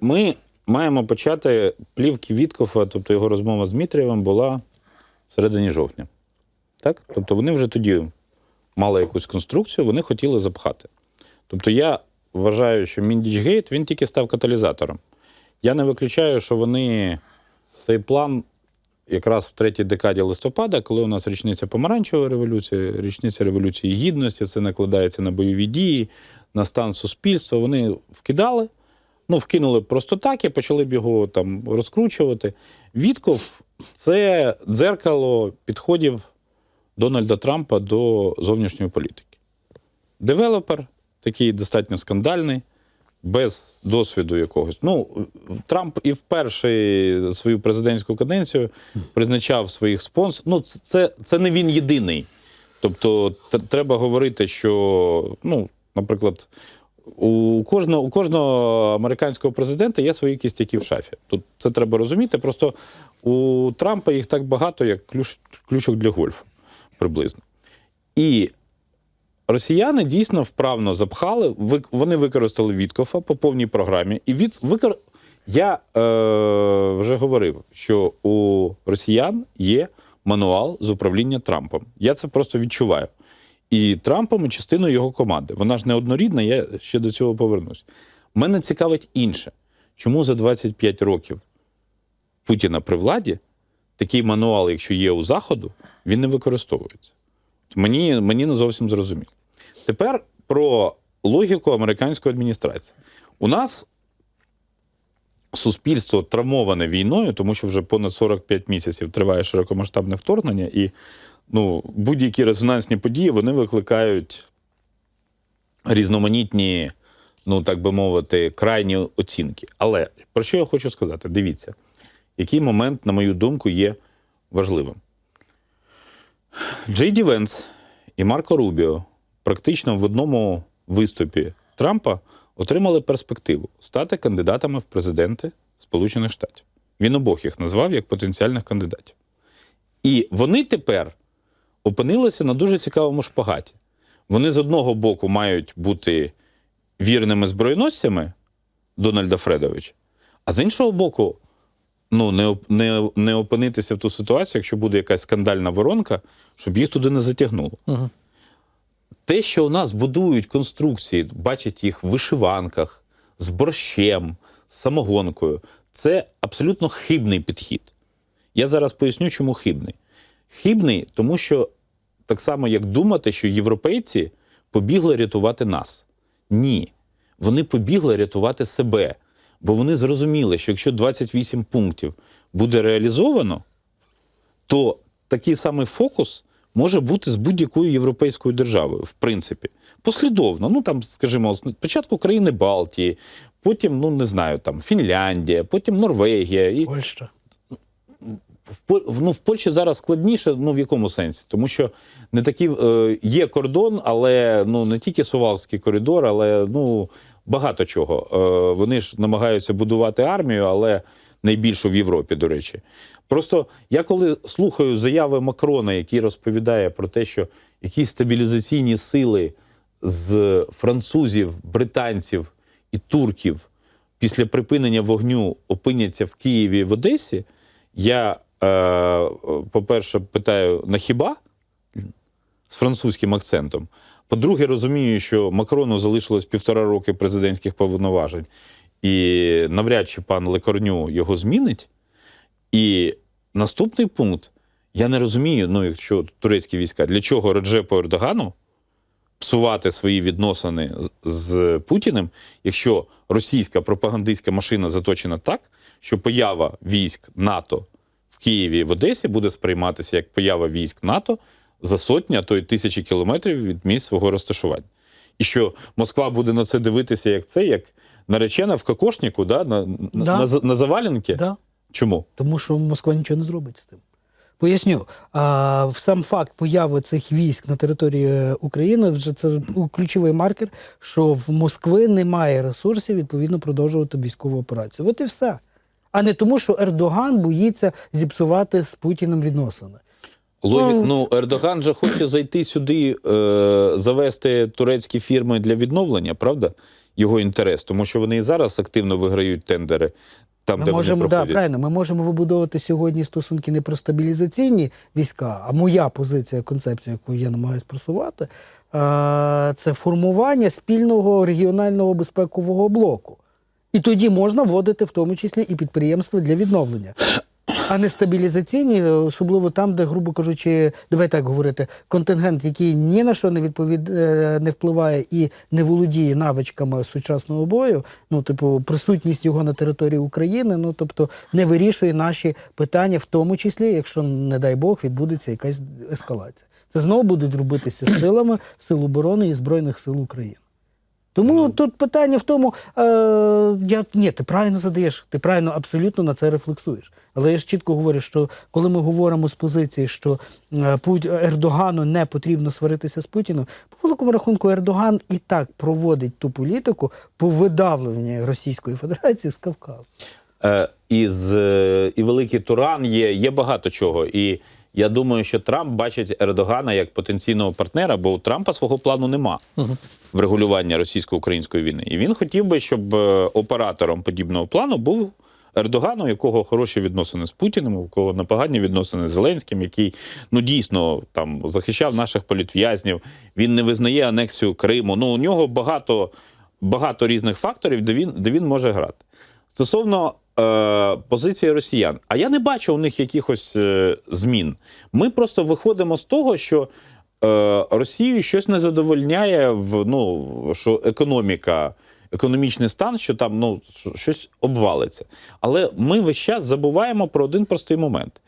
Ми маємо почати плівки Віткофа, тобто його розмова з Дмитрієвим була всередині жовтня. Так? Тобто вони вже тоді мали якусь конструкцію, вони хотіли запхати. Тобто я вважаю, що Міндічгейт він тільки став каталізатором. Я не виключаю, що вони цей план якраз в третій декаді листопада, коли у нас річниця помаранчевої революції, річниця революції гідності, це накладається на бойові дії, на стан суспільства. Вони вкидали, ну, вкинули просто так і почали б його там розкручувати. Вітков це дзеркало підходів Дональда Трампа до зовнішньої політики. Девелопер, такий достатньо скандальний, без досвіду якогось. Ну, Трамп і в першу свою президентську каденцію призначав своїх спонсорів. Ну, це, це не він єдиний. Тобто, треба говорити, що, ну, наприклад, у кожного, у кожного американського президента є свої кістяки в шафі. Тут це треба розуміти. Просто у Трампа їх так багато, як ключ, ключок для гольфу, приблизно. І росіяни дійсно вправно запхали, вони використали Віткофа по повній програмі. І від, викор... я е, вже говорив, що у росіян є мануал з управління Трампом. Я це просто відчуваю. І Трампом і частиною його команди. Вона ж не однорідна, я ще до цього повернусь. Мене цікавить інше. Чому за 25 років Путіна при владі такий мануал, якщо є у Заходу, він не використовується? Мені, мені не зовсім зрозуміло. Тепер про логіку американської адміністрації. У нас суспільство травмоване війною, тому що вже понад 45 місяців триває широкомасштабне вторгнення, і ну, будь-які резонансні події вони викликають різноманітні, ну так би мовити, крайні оцінки. Але про що я хочу сказати? Дивіться, який момент, на мою думку, є важливим. Джей Ді Венс і Марко Рубіо практично в одному виступі Трампа отримали перспективу стати кандидатами в президенти Сполучених Штатів. Він обох їх назвав як потенціальних кандидатів. І вони тепер опинилися на дуже цікавому шпагаті. Вони з одного боку мають бути вірними збройносцями Дональда Фредовича, а з іншого боку, ну, не, не, не опинитися в ту ситуацію, якщо буде якась скандальна воронка, щоб їх туди не затягнуло. Угу. Те, що у нас будують конструкції, бачать їх в вишиванках, з борщем, з самогонкою, це абсолютно хибний підхід. Я зараз поясню, чому хибний. Хибний, тому що так само, як думати, що європейці побігли рятувати нас. Ні. Вони побігли рятувати себе. Бо вони зрозуміли, що якщо 28 пунктів буде реалізовано, то такий самий фокус може бути з будь-якою європейською державою, в принципі. Послідовно. Ну там, скажімо, спочатку країни Балтії, потім, ну не знаю, там Фінляндія, потім Норвегія. І Польща. В, ну, в Польщі зараз складніше, ну в якому сенсі? Тому що не такі е, є кордон, але ну не тільки Сувалський коридор, але ну багато чого. Е, вони ж намагаються будувати армію, але найбільшу в Європі, до речі. Просто я коли слухаю заяви Макрона, який розповідає про те, що якісь стабілізаційні сили з французів, британців і турків після припинення вогню опиняться в Києві в Одесі, я, по-перше, питаю, на хіба з французьким акцентом. По-друге, розумію, що Макрону залишилось півтора роки президентських повноважень, і навряд чи пан Лекорню його змінить. І наступний пункт: я не розумію, ну, якщо турецькі війська, для чого Реджепу Ердогану псувати свої відносини з Путіним, якщо російська пропагандистська машина заточена так, що поява військ НАТО в Києві і в Одесі буде сприйматися як поява військ НАТО за сотні, а то й тисячі кілометрів від місць свого розташування. І що Москва буде на це дивитися як це, як наречена в кокошнику, да, на, Да. на, на, на завалянки? Да. Чому? Тому що Москва нічого не зробить з тим. Поясню, а, сам факт появи цих військ на території України вже це ключовий маркер, що в Москви немає ресурсів відповідно продовжувати військову операцію. От і все. А не тому, що Ердоган боїться зіпсувати з Путіним відносини. Логік, Ну, ну, Ердоган же хоче зайти сюди, е, завести турецькі фірми для відновлення, правда? його інтерес, тому що вони і зараз активно виграють тендери там, Ми де можемо, вони да, правильно, ми можемо вибудовувати сьогодні стосунки не про стабілізаційні війська, а моя позиція, концепція, яку я намагаюся просувати, а, це формування спільного регіонального безпекового блоку. І тоді можна вводити в тому числі і підприємства для відновлення. А не стабілізаційні, особливо там, де, грубо кажучи, давай так говорити, контингент, який ні на що не відповід... е, не впливає і не володіє навичками сучасного бою, ну, типу, присутність його на території України, ну тобто не вирішує наші питання, в тому числі, якщо, не дай Бог, відбудеться якась ескалація. Це знову будуть робитися силами Сил оборони і Збройних сил України. Тому тут питання в тому, е, я, ні, ти правильно задаєш, ти правильно абсолютно на це рефлексуєш. Але я ж чітко говорю, що коли ми говоримо з позиції, що е, Пут- Ердогану не потрібно сваритися з Путіним, по великому рахунку Ердоган і так проводить ту політику по видавленню Російської Федерації з Кавказу. Е, і, з, е, і великий Туран є, є багато чого. І я думаю, що Трамп бачить Ердогана як потенційного партнера, бо у Трампа свого плану нема врегулювання російсько-української війни. І він хотів би, щоб е, оператором подібного плану був Ердоган, у якого хороші відносини з Путіним, у кого непогані відносини з Зеленським, який ну дійсно там захищав наших політв'язнів. Він не визнає анексію Криму. Ну у нього багато, багато різних факторів, де він, де він може грати. Стосовно е, позиції росіян, а я не бачу у них якихось е, змін. Ми просто виходимо з того, що е, Росію щось не задовольняє в ну, що економіка, економічний стан, що там ну, щось обвалиться. Але ми весь час забуваємо про один простий момент.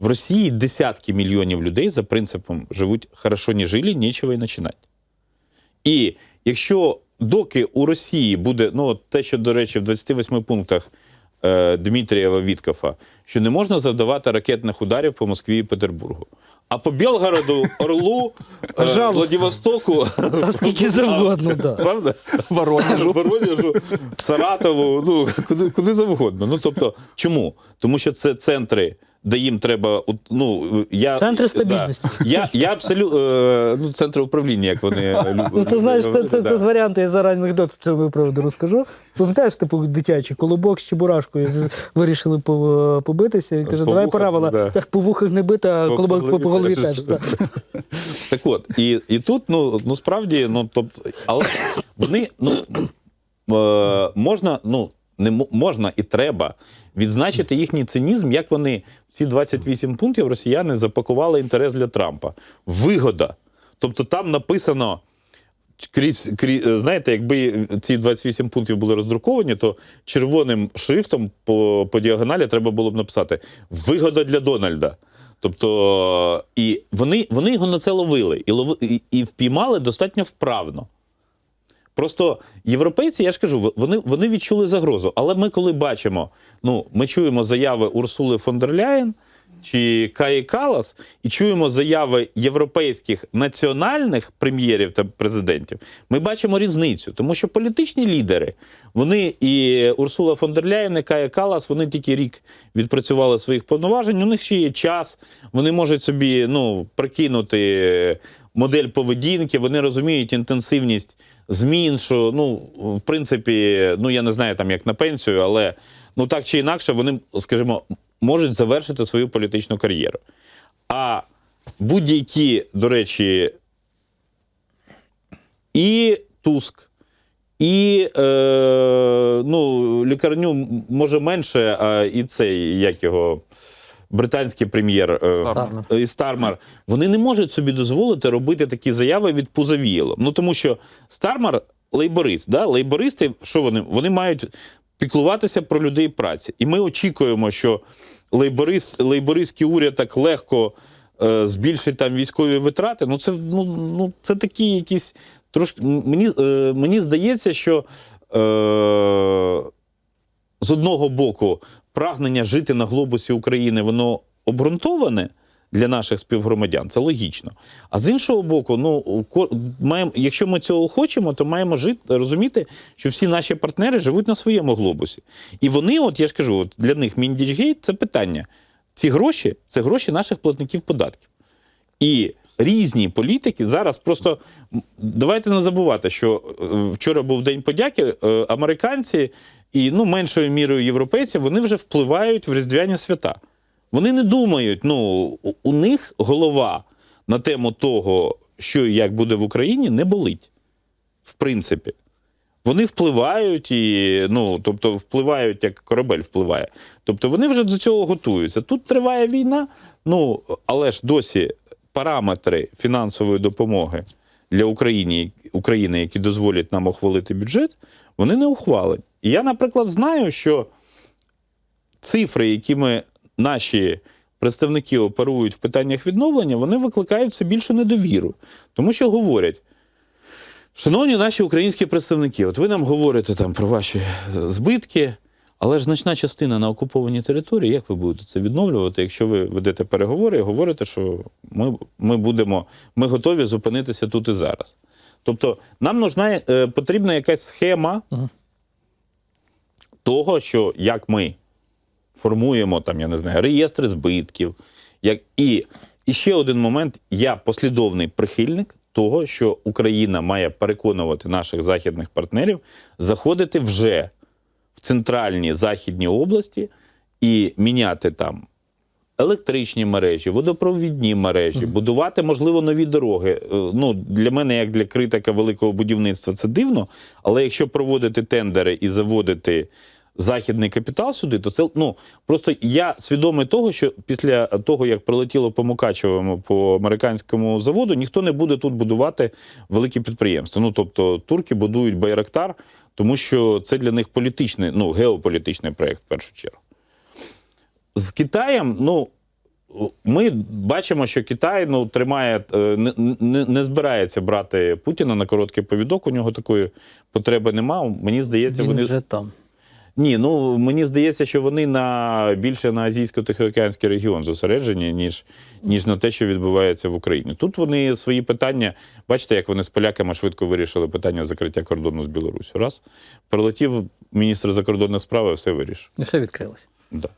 В Росії десятки мільйонів людей за принципом живуть хорошо не жили, нічого і починати. І якщо доки у Росії буде, ну те, що, до речі, в 28 пунктах е, Дмитрієва Віткафа, що не можна завдавати ракетних ударів по Москві і Петербургу. А по Білгороду, Орлу, е, Владивостоку, Та скільки завгодно, да. правда? Воронежу. Воронежу, Саратову, ну куди, куди завгодно. Ну тобто, чому? Тому що це центри. Де їм треба ну я Центри стабільності. Да, я, я абсолютно е, ну центри управління, як вони люблять. Ну, ти знаєш, це, це, це, з варіанту, я зараз анекдот в цьому приводу розкажу. Пам'ятаєш, типу, дитячий, колобок з чебурашкою вирішили побитися. І каже, По давай правила. да. Так по вухах не бити, а По- колобок по по, голові голові теж. теж. да. Так от, і, і тут, ну, ну справді, ну тобто, але вони ну, е, можна, ну, не мо- можна і треба відзначити їхній цинізм, як вони в ці 28 пунктів росіяни запакували інтерес для Трампа. Вигода. Тобто там написано. Крізь, крізь, знаєте, якби ці 28 пунктів були роздруковані, то червоним шрифтом по, по діагоналі треба було б написати Вигода для Дональда. Тобто, і вони, вони його на це ловили і, лови, і, і впіймали достатньо вправно. Просто європейці, я ж кажу, вони, вони відчули загрозу. Але ми, коли бачимо, ну, ми чуємо заяви Урсули фон дер Ляєн чи Каї Калас, і чуємо заяви європейських національних прем'єрів та президентів, ми бачимо різницю. Тому що політичні лідери, вони і Урсула фон дер Ляєн, і Кая Калас, вони тільки рік відпрацювали своїх повноважень. У них ще є час, вони можуть собі ну, прикинути модель поведінки, вони розуміють інтенсивність змін, що ну, в принципі, ну я не знаю там як на пенсію, але ну так чи інакше, вони, скажімо, можуть завершити свою політичну кар'єру. А будь-які, до речі, і Туск, і е, ну, лікарню може менше, а і цей, як його, британський прем'єр е, Стармер. і Стармар, вони не можуть собі дозволити робити такі заяви від пузавіяло. Ну тому що Стармар лейборист, да? лейбористи, що вони? Вони мають піклуватися про людей праці. І ми очікуємо, що лейборист, лейбористський уряд так легко е, збільшить там військові витрати. Ну це, ну, ну, це такі якісь трошки. Мені, е, мені здається, що. Е, з одного боку, прагнення жити на глобусі України, воно обґрунтоване для наших співгромадян, це логічно. А з іншого боку, ну маємо, якщо ми цього хочемо, то маємо жити, розуміти, що всі наші партнери живуть на своєму глобусі. І вони, от я ж кажу, от для них Міндічгейт це питання. Ці гроші це гроші наших платників податків. І різні політики зараз просто давайте не забувати, що е, вчора був День подяки. е, Американці і ну, меншою мірою європейці вони вже впливають в різдвяні свята. Вони не думають, ну, у них голова на тему того, що і як буде в Україні, не болить. В принципі. Вони впливають і, ну, тобто, впливають, як корабель впливає. Тобто вони вже до цього готуються. Тут триває війна, ну, але ж досі параметри фінансової допомоги для України, України, які дозволять нам ухвалити бюджет, вони не ухвалені. Я, наприклад, знаю, що цифри, якими наші представники оперують в питаннях відновлення, вони викликають все більшу недовіру. Тому що говорять. Шановні наші українські представники, от ви нам говорите там про ваші е, збитки, але ж значна частина на окупованій території, як ви будете це відновлювати, якщо ви ведете переговори і говорите, що ми, ми будемо, ми готові зупинитися тут і зараз. Тобто, нам нужна, е, потрібна якась схема того, що як ми формуємо там, я не знаю, реєстри збитків. Як... І, і ще один момент: я послідовний прихильник того, що Україна має переконувати наших західних партнерів заходити вже в центральні західні області і міняти там. Електричні мережі, водопровідні мережі, будувати, можливо, нові дороги. Е, Ну, для мене, як для критика великого будівництва, це дивно. Але якщо проводити тендери і заводити західний капітал сюди, то це ну просто я свідомий того, що після того, як прилетіло по Мукачевому по американському заводу, ніхто не буде тут будувати великі підприємства. Ну тобто турки будують Байрактар, тому що це для них політичний, ну геополітичний проєкт в першу чергу. З Китаєм, ну. Ми бачимо, що Китай ну, тримає, е, не, не, не збирається брати Путіна на короткий повідок. У нього такої потреби немає. Мені здається, Він вони вже там. Ні, ну мені здається, що вони на більше на азійсько-тихоокеанський регіон зосереджені, ніж, ніж на те, що відбувається в Україні. Тут вони свої питання, бачите, як вони з поляками швидко вирішили питання закриття кордону з Білорусі. Раз прилетів міністр закордонних справ і все вирішив. І все відкрилось. Да.